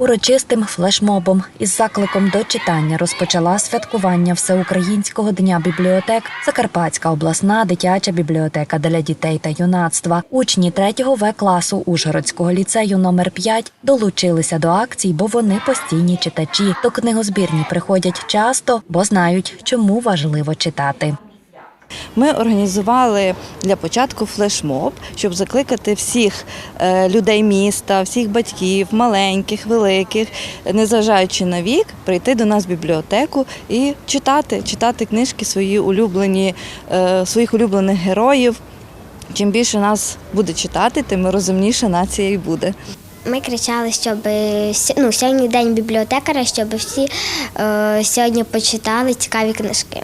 Урочистим флешмобом із закликом до читання розпочала святкування Всеукраїнського дня бібліотек Закарпатська обласна дитяча бібліотека для дітей та юнацтва. Учні 3 В класу Ужгородського ліцею номер 5 долучилися до акцій, бо вони постійні читачі. До книгозбірні приходять часто, бо знають, чому важливо читати. Ми організували для початку флешмоб, щоб закликати всіх е, людей міста, всіх батьків, маленьких, великих, незважаючи на вік, прийти до нас в бібліотеку і читати, читати книжки свої улюблені, е, своїх улюблених героїв. Чим більше нас буде читати, тим розумніша нація і буде. Ми кричали, щоб ну, сьогодні день бібліотекаря, щоб всі е, сьогодні почитали цікаві книжки.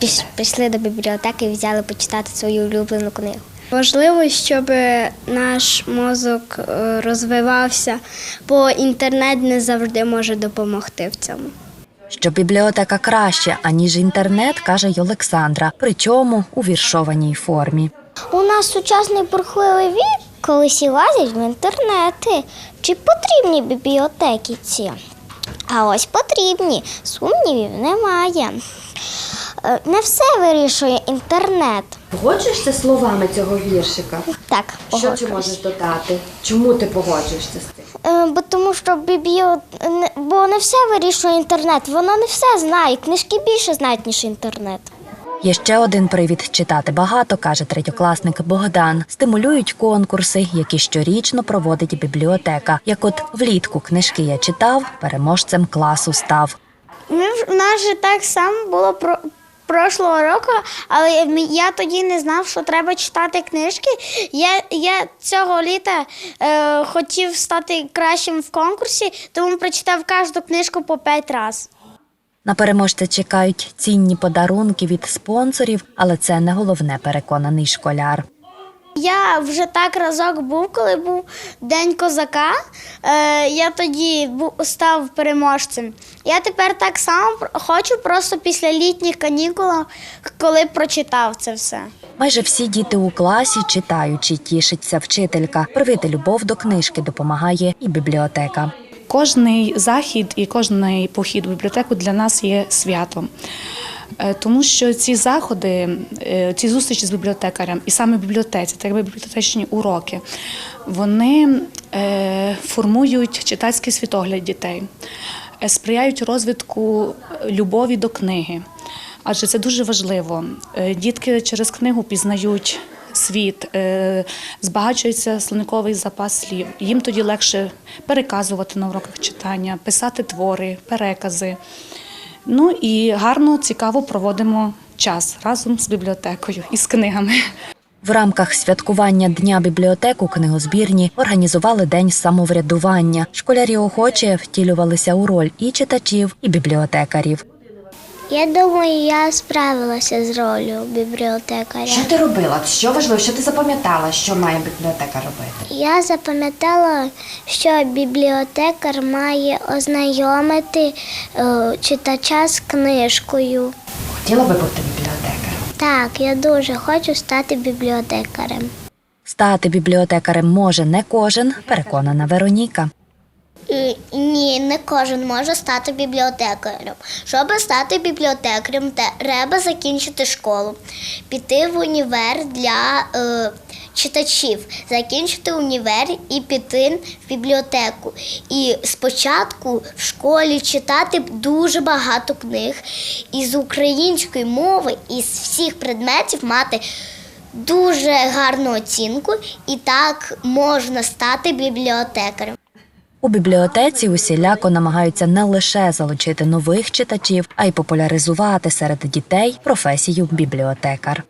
Піш- Пішли до бібліотеки і взяли почитати свою улюблену книгу. Важливо, щоб наш мозок е, розвивався, бо інтернет не завжди може допомогти в цьому. Що бібліотека краще, аніж інтернет, каже й Олександра, причому у віршованій формі. У нас сучасний бурхливий вік, коли всі лазять в інтернети. Чи потрібні бібліотеки ці? А ось потрібні, сумнівів немає. Е, Не все вирішує інтернет. Погоджуєшся словами цього віршика? Так, Що ти можеш додати? Чому ти погоджуєшся з цим? Е, Бо тому що бібліо... не- бо не все вирішує інтернет, воно не все знає. Книжки більше знають, ніж інтернет. Є ще один привід читати багато, каже третьокласник Богдан. Стимулюють конкурси, які щорічно проводить бібліотека. Як от влітку книжки я читав, переможцем класу став. Ми в- у нас же так само було про. Прошлого року, але я тоді не знав, що треба читати книжки. Я, я цього літа е, хотів стати кращим в конкурсі, тому прочитав кожну книжку по п'ять разів. На переможця чекають цінні подарунки від спонсорів, але це не головне, переконаний школяр. Я вже так разок був, коли був День козака. Е, я тоді став переможцем. Я тепер так само хочу просто після літніх канікул, коли прочитав це все. Майже всі діти у класі читаючи, тішиться вчителька. Привити любов до книжки допомагає і бібліотека. Кожний захід і кожний похід у бібліотеку для нас є святом. Е, Тому що ці заходи, е, ці зустрічі з бібліотекарем, і саме бібліотеці, так якби бібліотечні уроки, вони е, формують читацький світогляд дітей, сприяють розвитку любові до книги. Адже це дуже важливо. Дітки через книгу пізнають світ, збагачується словниковий запас слів. Їм тоді легше переказувати на уроках читання, писати твори, перекази. Ну і гарно, цікаво проводимо час разом з бібліотекою і з книгами. В рамках святкування Дня бібліотек у книгозбірні організували день самоврядування. Школярі охоче втілювалися у роль і читачів, і бібліотекарів. Я думаю, я справилася з ролью бібліотекаря. Що ти робила? Що важливо? Що ти запам'ятала, що має бібліотека робити? Я запам'ятала, що бібліотекар має ознайомити е, читача з книжкою. Хотіла би бути бібліотекарем? Так, я дуже хочу стати бібліотекарем. Стати бібліотекарем може не кожен, переконана Вероніка. Ні, не кожен може стати бібліотекарем. Щоб стати бібліотекарем, треба закінчити школу, піти в універ для е, читачів, закінчити універ і піти в бібліотеку. І спочатку в школі читати дуже багато книг і з української мови, і з всіх предметів мати. Дуже гарну оцінку, і так можна стати бібліотекарем. У бібліотеці усіляко намагаються не лише залучити нових читачів, а й популяризувати серед дітей професію бібліотекар.